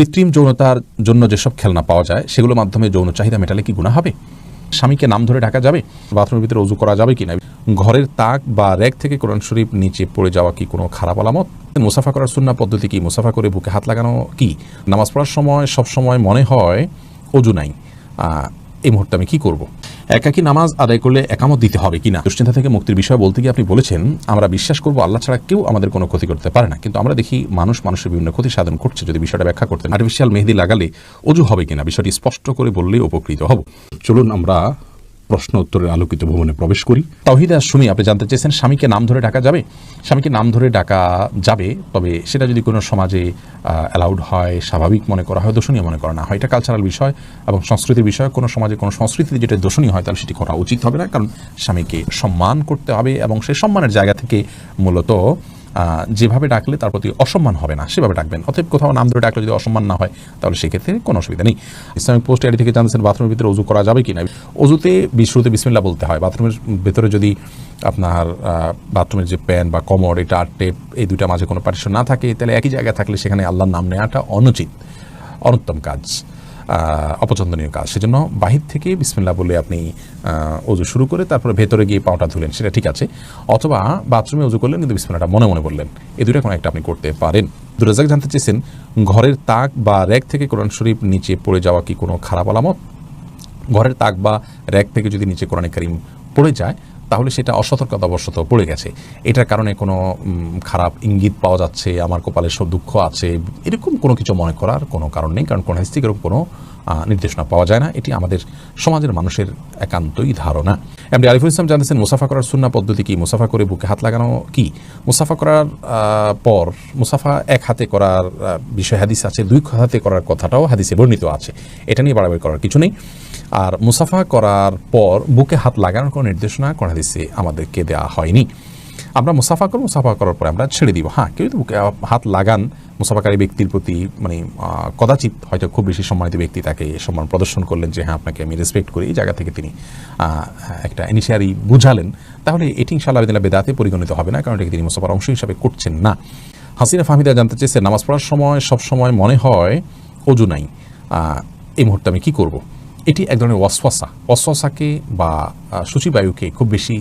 কৃত্রিম যৌনতার জন্য যেসব খেলনা পাওয়া যায়, সেগুলোর মাধ্যমে যৌন চাহিদা মেটালে কি গুণা হবে? স্বামীকে নাম ধরে ঢাকা যাবে? বাথরুমের ভিতরে অজু করা যাবে কি না ঘরের তাক বা র্যাক থেকে কোরআন শরীফ নিচে পড়ে যাওয়া কি কোনো খারাপ আলামত? মুসাফা করার সুন্না পদ্ধতি কি? মুসাফা করে বুকে হাত লাগানো কি? নামাজ পড়ার সময় সব সময় মনে হয় অজু নাই। এই মুহূর্তে আমি কি করব? একাকি নামাজ আদায় করলে একামত দিতে হবে কিনা? দুশ্চিন্তা থেকে মুক্তির বিষয় বলতে গিয়ে আপনি বলেছেন, আমরা বিশ্বাস করব আল্লাহ ছাড়া কেউ আমাদের কোনো ক্ষতি করতে পারে না। কিন্তু আমরা দেখি মানুষ মানুষের বিভিন্ন ক্ষতি সাধন করছে, যদি বিষয়টা ব্যাখ্যা করতেন। আর্টিফিশিয়াল মেহেদি লাগালে অজু হবে কিনা? বিষয়টি স্পষ্ট করে বললে উপকৃত হব। চলুন আমরা প্রশ্ন উত্তরের আলোকিত ভবনে প্রবেশ করি। তাহিদা সুমি আপনি জানতে চেয়েছেন স্বামীকে নাম ধরে ডাকা যাবে? স্বামীকে নাম ধরে ডাকা যাবে, তবে সেটা যদি কোনো সমাজে অ্যালাউড হয়, স্বাভাবিক মনে করা হয়, দোষণীয় মনে করা না হয়। এটা কালচারাল বিষয় এবং সংস্কৃতির বিষয়। কোনো সমাজে কোনো সংস্কৃতিতে যেটা দোষণীয় হয়, তাহলে সেটি করা উচিত হবে না, কারণ স্বামীকে সম্মান করতে হবে এবং সেই সম্মানের জায়গা থেকে মূলত যেভাবে ডাকলে তার প্রতি অসম্মান হবে না, সেভাবে ডাকবেন। অতএব কোথাও নাম ধরে ডাকলে যদি অসম্মান না হয়, তাহলে সেক্ষেত্রে কোনো অসুবিধা নেই। ইসলামিক পোস্ট এডি থেকে জানতেছেন বাথরুমের ভিতরে অজু করা যাবে কি না অজুতে বিশুরুতে বিসমিল্লা বলতে হয়। বাথরুমের ভেতরে যদি আপনার বাথরুমের যে প্যান বা কমর, এটা আর টেপ এই দুইটা মাঝে কোনো পার্টিশন না থাকে, তাহলে একই জায়গায় থাকলে সেখানে আল্লাহর নাম নেওয়াটা অনুচিত, অনুত্তম কাজ। অপছন্দনীয় কাজ। সেজন্য বাহির থেকে বিসমিল্লা বলে আপনি অজু শুরু করে তারপরে ভেতরে গিয়ে পাওটা ধুলেন, সেটা ঠিক আছে। অথবা বাথরুমে অজু করলেন, কিন্তু বিসমিল্লাটা মনে মনে বললেন। এই দুটো কোনো একটা আপনি করতে পারেন। দুরাজাক জানতে চেয়েছেন, ঘরের তাক বা র্যাক থেকে কোরআন শরীফ নিচে পড়ে যাওয়া কি কোনো খারাপ আলামত? ঘরের তাক বা র্যাক থেকে যদি নিচে কোরআন কারিম পড়ে যায় তাহলে সেটা অসতর্কতাবশত পড়ে গেছে। এটার কারণে কোনো খারাপ ইঙ্গিত পাওয়া যাচ্ছে, আমার কপালে সব দুঃখ আছে, এরকম কোনো কিছু মনে করার কোনো কারণ নেই, কারণ কোন থেকে এরকম কোনো নির্দেশনা পাওয়া যায় না। এটি আমাদের সমাজের মানুষের একান্তই ধারণা। এমনি আরিফুল ইসলাম জানতেছেন মুসাফা করার সুন্না পদ্ধতি কি? মুসাফা করে বুকে হাত লাগানো কি? মুসাফা করার পর মুসাফা এক হাতে করার বিষয় হাদিস আছে, দুই হাতে করার কথাটাও হাদিসে বর্ণিত আছে। এটা নিয়ে বাড়াবাড়ি করার কিছু নেই। আর মুসাফা করার পর বুকে হাত লাগানোর কোনো নির্দেশনা করা হাদিসে আমাদেরকে দেওয়া হয়নি। আমরা মুসাফা করব, মুসাফা করার পরে আমরা ছেড়ে দিব। হ্যাঁ কেউ বুকে হাত লাগান, মুসাফাকারী ব্যক্তির প্রতি মানে কদাচিৎ হয়তো খুব বেশি সম্মানিত ব্যক্তি তাকে সম্মান প্রদর্শন করলেন যে হ্যাঁ আপনাকে আমি রেসপেক্ট করি। এই জায়গা থেকে তিনি একটা ইনিশিয়ারি বুঝালেন। তাহলে এটি ইনশাআল্লাহ বিদিল্লা বেদাতে পরিগণিত হবে না, কারণ এটাকে তিনি মুসাফার অংশ হিসাবে করছেন না। হাসিনা ফাহমিদা জানতে চেয়েছে, নামাজ পড়ার সময় সব সময় মনে হয় অজু নাই। এই মুহূর্তে আমি কি করব? এটি এক ধরনের ওয়াসওয়াসা। ওয়াসওয়াসাকে বা সূচিবায়ুকে খুব বেশি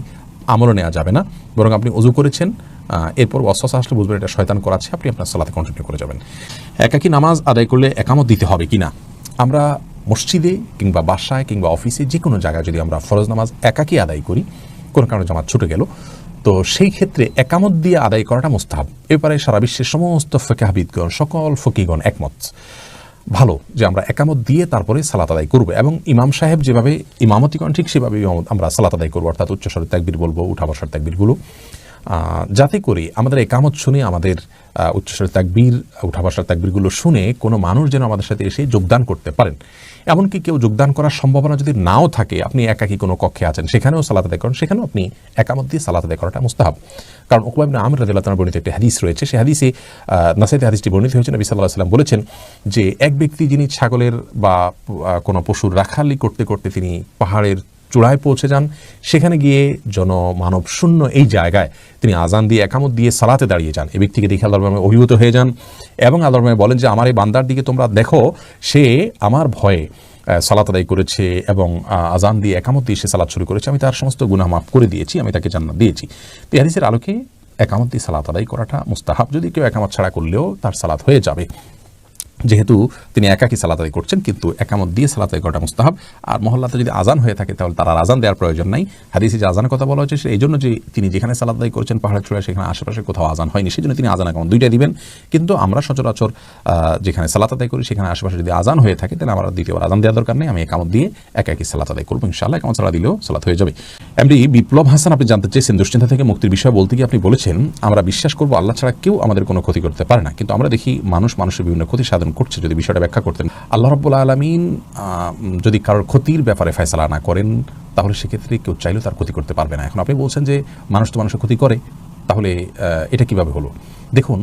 আমলে নেওয়া যাবে না। বরং আপনি অজু করেছেন এরপর ওয়াসওয়াসা আসলে বুঝবেন এটা শয়তান করাচ্ছে, আপনি আপনার সালাতে কন্টিনিউ করে যাবেন। একাকি নামাজ আদায় করলে একামত দিতে হবে কি না? আমরা মসজিদে কিংবা বাসায় কিংবা অফিসে যে কোনো জায়গায় যদি আমরা ফরজ নামাজ একাকি আদায় করি, কোনো কারণে জামাত ছুটে গেল, তো সেই ক্ষেত্রে একামত দিয়ে আদায় করাটা মোস্তাহাব। এবারে সারা বিশ্বের সমস্ত ফেকাহাবিদগণ, সকল ফকিগণ একমত। ভালো যে আমরা একামত দিয়ে তারপরে সালাত আদায় করব। এবং ইমাম সাহেব যেভাবে ইমামতি করেন ঠিক সেভাবে আমরা সালাত আদায় করব। অর্থাৎ উচ্চস্বরের ত্যাগবির বলব উঠা বসার ত্যাগবিরগুলো যাতে করে আমাদের একামত শুনে আমাদের উচ্চস্বরের ত্যাগবীর উঠা বসার ত্যাগবীরগুলো শুনে কোনো মানুষ যেন আমাদের সাথে এসে যোগদান করতে পারেন। এমনকি কেউ যোগদান করার সম্ভাবনা যদি নাও থাকে, আপনি একাকি কোনো কক্ষে আছেন, সেখানেও সালাত আদায় করেন, সেখানেও আপনি একামত দিয়ে সালাত আদায় করাটা মুস্তাহাব। কারণ ওকুবা ইবনে আমির তাআলা বর্ণিত একটি হাদিস রয়েছে সেই হাদিসে নাসাইতে হাদিসটি বর্ণিত হয়েছে, নবী সাল্লাহ সাল্লাম বলেছেন যে, এক ব্যক্তি যিনি ছাগলের বা কোনো পশুর রাখালি করতে করতে তিনি পাহাড়ের চূড়ায় পৌঁছে যান। সেখানে গিয়ে জন মানব শূন্য এই জায়গায় তিনি আজান দিয়ে একামত দিয়ে সালাতে দাঁড়িয়ে যান। এই ব্যক্তিকে দেখে আল্লাহ রহমান অভিভূত হয়ে যান এবং আল্লাহ রহমান বলেন যে, আমার এই বান্দার দিকে তোমরা দেখো, সে আমার ভয়ে সালাত আদায় করেছে এবং আজান দিয়ে একামত দিয়ে সে সালাত শুরু করেছে। আমি তার সমস্ত গুনাহ মাফ করে দিয়েছি, আমি তাকে জান্নাত দিয়েছি। তো হাদিসের আলোকে একামত দিয়ে সালাত আদায় করাটা মুস্তাহাব। যদি কেউ একামত ছাড়া করলেও তার সালাত হয়ে যাবে। যেহেতু তিনি একাকি সালাত আদায় করছেন, কিন্তু একামত দিয়ে সালাত আদায় করাটা মুস্তাহাব। আর মহল্লাতে যদি আজান হয়ে থাকে, তাহলে তার আজান দেওয়ার প্রয়োজন নাই। হাদিসে যে আজানের কথা বলা হয়েছে এই জন্য যে তিনি যেখানে সালাত আদায় করছেন পাহাড়ের চূড়ায়, সেখানে আশেপাশে কোথাও আজান হয়নি। সেই জন্য তিনি আজান একামত দুইটা দিবেন। কিন্তু আমরা সচরাচর যেখানে সালাত আদায় করি, সেখানে আশেপাশে যদি আজান হয়ে থাকে, তাহলে আমার দ্বিতীয়বার আজান দেওয়ার দরকার নেই। আমি একামত দিয়ে একা একই সালাত করব, ইনশাআল্লাহ। একামত সালা দিলেও সালাত হয়ে যাবে। এমনি বিপ্লব হাসান, আপনি জানতে চেয়েছেন দুশ্চিন্তা থেকে মুক্তির বিষয় বলতে গিয়ে আপনি বলেছেন, আমরা বিশ্বাস করব আল্লাহ ছাড়া কেউ আমাদের কোনো ক্ষতি করতে পারে না। কিন্তু আমরা দেখি মানুষ মানুষের বিভিন্ন ক্ষতি সাধন করছে, যদি বিষয়টা ব্যাখ্যা করতেন। আল্লাহ রব্বুল আলমিন যদি কারোর ক্ষতির ব্যাপারে ফয়সালা না করেন, তাহলে সেক্ষেত্রে কেউ চাইলেও তার ক্ষতি করতে পারবে না। এখন আপনি বলছেন যে, মানুষ তো মানুষের ক্ষতি করে, তাহলে এটা কীভাবে হলো? দেখুন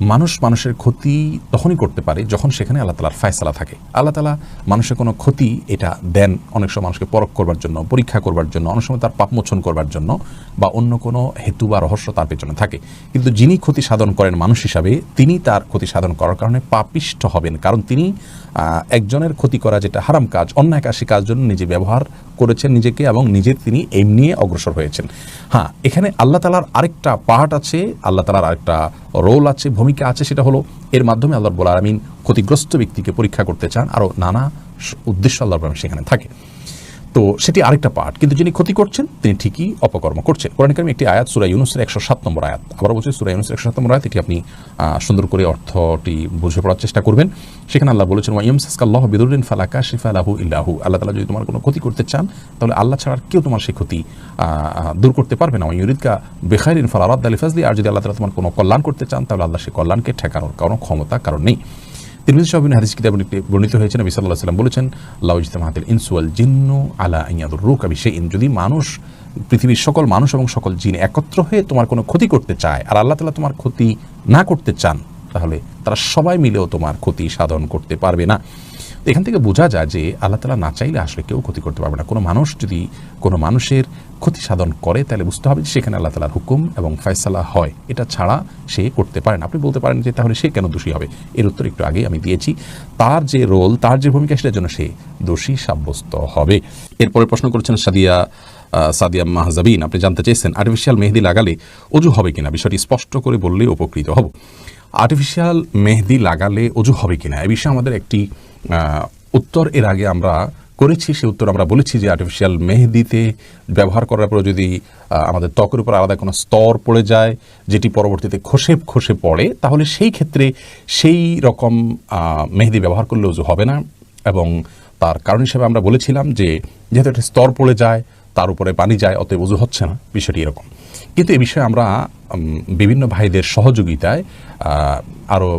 মানুষ মানুষের ক্ষতি তখনই করতে পারে যখন সেখানে আল্লাহ তালার ফায়সালা থাকে। আল্লাহ তালা মানুষের কোনো ক্ষতি এটা দেন অনেক সময় মানুষকে পরখ করবার জন্য, পরীক্ষা করবার জন্য, অনেক সময় তার পাপমোচন করবার জন্য বা অন্য কোনো হেতু বা রহস্য তার পেছনে থাকে। কিন্তু যিনি ক্ষতি সাধন করেন মানুষ হিসাবে, তিনি তার ক্ষতি সাধন করার কারণে পাপিষ্ঠ হবেন। কারণ তিনি একজনের ক্ষতি করা যেটা হারাম কাজ, অন্যায় কাজ, সে কাজ জন্য নিজে ব্যবহার করেছেন নিজেকে এবং নিজে তিনি এমনি অগ্রসর হয়েছেন। হ্যাঁ এখানে আল্লাহ তালার আরেকটা পার্ট আছে, আল্লাহ তালার আরেকটা রোল আছে ভূমিকা আছে সেটা হলো, এর মাধ্যমে আল্লাহ রব্বুল আমিন ক্ষতিগ্রস্ত ব্যক্তিকে পরীক্ষা করতে চান আরও নানা উদ্দেশ্য আল্লাহ সেখানে থাকে। তো সেটি আরেকটা পার্ট কিন্তু যিনি ক্ষতি করছেন, তিনি ঠিকই অপকর্ম করছেন। কোরআন কারিমে একটি আয়াত, সুরা ইউনুসের একশো সাত নম্বর আয়াত। আবার বলছি, সুরা ইউনুসের একশো সাত নম্বর আয়াত, এটি আপনি সুন্দর করে অর্থটি বুঝে পড়ার চেষ্টা করবেন। সেখানে আল্লাহ বলেছেন ওয়াইম সাসকাল্লাহ বিদুরিন ফালাকা শিফা লাহু ইল্লাহু আল্লাহ তালা যদি তোমার কোনো ক্ষতি করতে চান, তাহলে আল্লাহ ছাড়া কেউ তোমার সেই ক্ষতি দূর করতে পারবে না। ইউরিদকা বেখাইরিন ফালারাদ আলী ফাজলি আর যদি আল্লাহ তালা তোমার কোনো কল্যাণ করতে চান, তাহলে আল্লাহ সেই কল্যাণকে ঠেকানোর কোনো ক্ষমতা কারণ নেই। তিরমিজি সাহেবিন হাদিস কিতাব বর্ণিত হয়েছে নবী সাল্লাহ সাল্লাম বলেছেন লাউজতামাহাতিল ইনসুয়াল জিন্ন আলা ইয়াদুর রুক আবি সেই যদি মানুষ, পৃথিবীর সকল মানুষ এবং সকল জিন একত্র হয়ে তোমার কোনো ক্ষতি করতে চায় আর আল্লাহ তালা তোমার ক্ষতি না করতে চান, তাহলে তারা সবাই মিলেও তোমার ক্ষতি সাধন করতে পারবে না। এখান থেকে বোঝা যায় যে আল্লাহ তালা না চাইলে আসলে কেউ ক্ষতি করতে পারবে না। কোনো মানুষ যদি কোনো মানুষের ক্ষতি সাধন করে, তাহলে বুঝতে হবে সেখানে আল্লাহ তালার হুকুম এবং ফয়সালা হয়। এটা ছাড়া সে করতে পারে না। আপনি বলতে পারেন যে তাহলে সে কেন দোষী হবে? এর উত্তর একটু আগেই আমি দিয়েছি। তার যে রোল, তার যে ভূমিকা, সেটার জন্য সে দোষী সাব্যস্ত হবে। এরপরে প্রশ্ন করেছেন সাদিয়া সাদিয়া মাহজাবিন। আপনি জানতে চেয়েছেন আর্টিফিশিয়াল মেহেদি লাগালে অজু হবে কিনা? বিষয়টি স্পষ্ট করে বললে উপকৃত হব। আর্টিফিশিয়াল মেহেদি লাগালে অজু হবে কিনা? এ বিষয়ে আমাদের একটি উত্তর এর আগে আমরা করেছি, সে উত্তর আমরা বলেছি যে আর্টিফিশিয়াল মেহেদিতে ব্যবহার করার পরে যদি আমাদের ত্বকের উপর আলাদা কোনো স্তর পড়ে যায়, যেটি পরবর্তীতে খসে খসে পড়ে, তাহলে সেই ক্ষেত্রে সেই রকম মেহেদি ব্যবহার করলে উজু হবে না। এবং তার কারণ হিসেবে আমরা বলেছিলাম যে, যেহেতু একটা স্তর পড়ে যায়, তার উপরে পানি যায়, অতএব উজু হচ্ছে না, বিষয়টি এরকম। কিন্তু এ বিষয়ে আমরা বিভিন্ন ভাইদের সহযোগিতায় আরও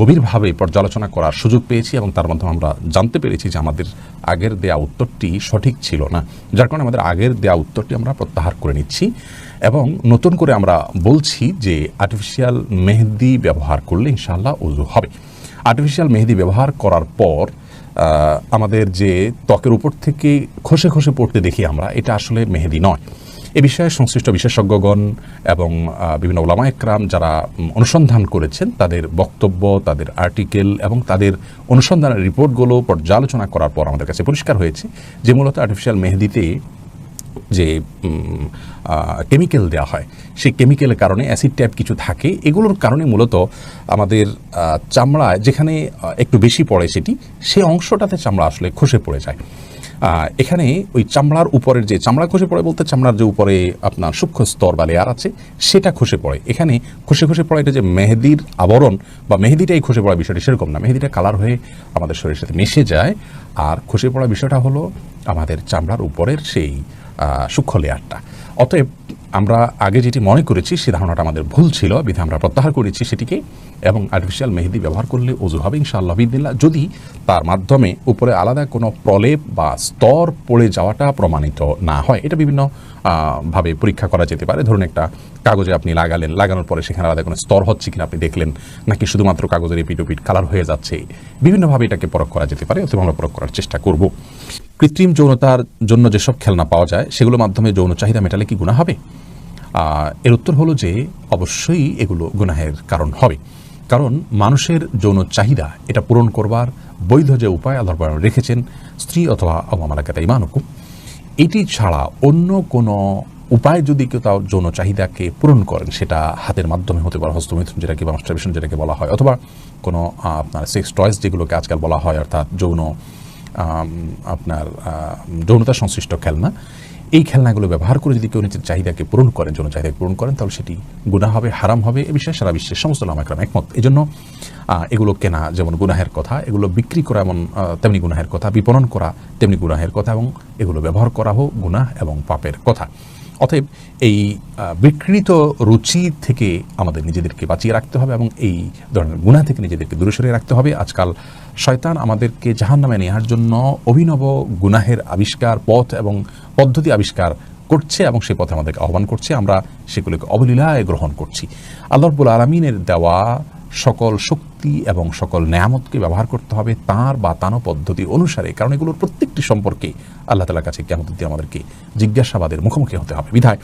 গভীরভাবে পর্যালোচনা করার সুযোগ পেয়েছি এবং তার মাধ্যমে আমরা জানতে পেরেছি যে আমাদের আগের দেয়া উত্তরটি সঠিক ছিল না। যার কারণে আমাদের আগের দেয়া উত্তরটি আমরা প্রত্যাহার করে নিচ্ছি এবং নতুন করে আমরা বলছি যে আর্টিফিশিয়াল মেহেদি ব্যবহার করলে ইনশাল্লাহ উজু হবে। আর্টিফিশিয়াল মেহেদি ব্যবহার করার পর আমাদের যে ত্বকের উপর থেকে খসে খসে পড়তে দেখি আমরা, এটা আসলে মেহেদি নয়। এ বিষয়ে সংশ্লিষ্ট বিশেষজ্ঞগণ এবং বিভিন্ন ওলামা একরাম যারা অনুসন্ধান করেছেন তাদের বক্তব্য তাদের আর্টিকেল এবং তাদের অনুসন্ধানের রিপোর্টগুলো পর্যালোচনা করার পর আমাদের কাছে পরিষ্কার হয়েছে যে মূলত আর্টিফিশিয়াল মেহেদিতে যে কেমিক্যাল দেওয়া হয় সেই কেমিক্যালের কারণে অ্যাসিড ট্যাপ কিছু থাকে। এগুলোর কারণে মূলত আমাদের আহ, চামড়ায় যেখানে একটু বেশি পড়ে সেটি সেই অংশটাতে চামড়া আসলে খসে পড়ে যায়। এখানে ওই চামড়ার উপরের যে, চামড়া খসে পড়ে বলতে চামড়ার যে উপরে আপনার সূক্ষ্ম স্তর বা লেয়ার আছে, সেটা খসে পড়ে। এখানে খসে খসে পড়ে এটা যে মেহেদির আবরণ বা মেহেদিটাই খসে পড়া বিষয়টি সেরকম না। মেহেদিটা কালার হয়ে আমাদের শরীরের সাথে মিশে যায়। আর খসে পড়া বিষয়টা হলো আমাদের চামড়ার উপরের সেই সূক্ষ্ম লেয়ারটা অতএব আমরা আগে যেটি মনে করেছি, সে ধারণাটা আমাদের ভুল ছিল, বিধে আমরা প্রত্যাহার করেছি সেটিকে, এবং আর্টিফিশিয়াল মেহেদি ব্যবহার করলে অজু হবে ইনশাআল্লাহ বিদিল্লা যদি তার মাধ্যমে উপরে আলাদা কোনো প্রলেপ বা স্তর পড়ে যাওয়াটা প্রমাণিত না হয়, এটা বিভিন্ন ভাবে পরীক্ষা করা যেতে পারে। ধরুন একটা কাগজে আপনি লাগালেন, লাগানোর পরে সেখানে আলাদা কোনো স্তর হচ্ছে কিনা আপনি দেখলেন, নাকি শুধুমাত্র কাগজের এপিট ওপিট কালার হয়ে যাচ্ছে, বিভিন্নভাবে এটাকে পরখ করা যেতে পারে, অথবা আমরা পরখ করার চেষ্টা করব। কৃত্রিম যৌনতার জন্য যেসব খেলনা পাওয়া যায়, সেগুলোর মাধ্যমে যৌন চাহিদা মেটালে কি গুণা হবে? এর উত্তর হলো যে, অবশ্যই এগুলো গুনাহের কারণ হবে। কারণ মানুষের যৌন চাহিদা, এটা পূরণ করবার বৈধ যে উপায় আল্লাহ রেখেছেন, স্ত্রী অথবা আবামালাকাতা ইমানুকুম, এটি ছাড়া অন্য কোনো উপায় যদি কেউ তার যৌন চাহিদাকে পূরণ করেন, সেটা হাতের মাধ্যমে হতে পারে, হস্তমিথুন যেটাকে বা মাস্টারবেশন যেটাকে বলা হয়, অথবা কোনো আপনার সেক্স টয়েস যেগুলোকে আজকাল বলা হয়, অর্থাৎ যৌন আপনার সংশ্লিষ্ট খেলনা। এই খেলনাগুলো ব্যবহার করে যদি কেউ নিজের চাহিদাকে পূরণ করেন, যৌন চাহিদাকে পূরণ করেন, তাহলে সেটি গুণা হবে, হারাম হবে, এ বিষয়ে সারা বিশ্বের সমস্ত লামাকরাম একমত। এই জন্য এগুলো কেনা যেমন গুনাহের কথা, এগুলো বিক্রি করা এমন তেমনি গুনাহের কথা, বিপণন করা তেমনি গুনাহের কথা এবং এগুলো ব্যবহার করা হোক গুনাহ এবং পাপের কথা। অতএব এই বিকৃত রুচি থেকে আমাদের নিজেদেরকে বাঁচিয়ে রাখতে হবে এবং এই ধরনের গুণা থেকে নিজেদেরকে দূরে সরিয়ে রাখতে হবে। আজকাল শয়তান আমাদেরকে জাহান নামে নেওয়ার জন্য অভিনব গুনাহের আবিষ্কার, পথ এবং পদ্ধতি আবিষ্কার করছে এবং সে পথে আমাদেরকে আহ্বান করছে। আমরা সেগুলোকে অবলীলায় গ্রহণ করছি। আল্লাহ রব্বুল আলমিনের দেওয়া সকল শক্তি এবং সকল নেয়ামতকে ব্যবহার করতে হবে তার বা তানো পদ্ধতি অনুসারে, কারণ এগুলোর প্রত্যেকটি সম্পর্কে আল্লাহ তালার কাছে কেমন দিয়ে আমাদেরকে জিজ্ঞাসাবাদের মুখোমুখি হতে হবে। বিধায়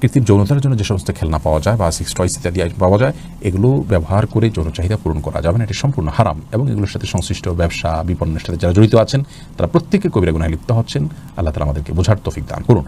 কৃত্রিম যৌনতার জন্য যে সমস্ত খেলনা পাওয়া যায় বা সিক্স টয়েস ইত্যাদি পাওয়া যায়, এগুলো ব্যবহার করে যৌন চাহিদা পূরণ করা যাবে না। এটি সম্পূর্ণ হারাম এবং এগুলোর সাথে সংশ্লিষ্ট ব্যবসা, বিপণনের সাথে যারা জড়িত আছেন, তারা প্রত্যেকে কবিরা গুনায় লিপ্ত হচ্ছেন। আল্লাহ তালা আমাদেরকে বোঝার তফিক দান করুন।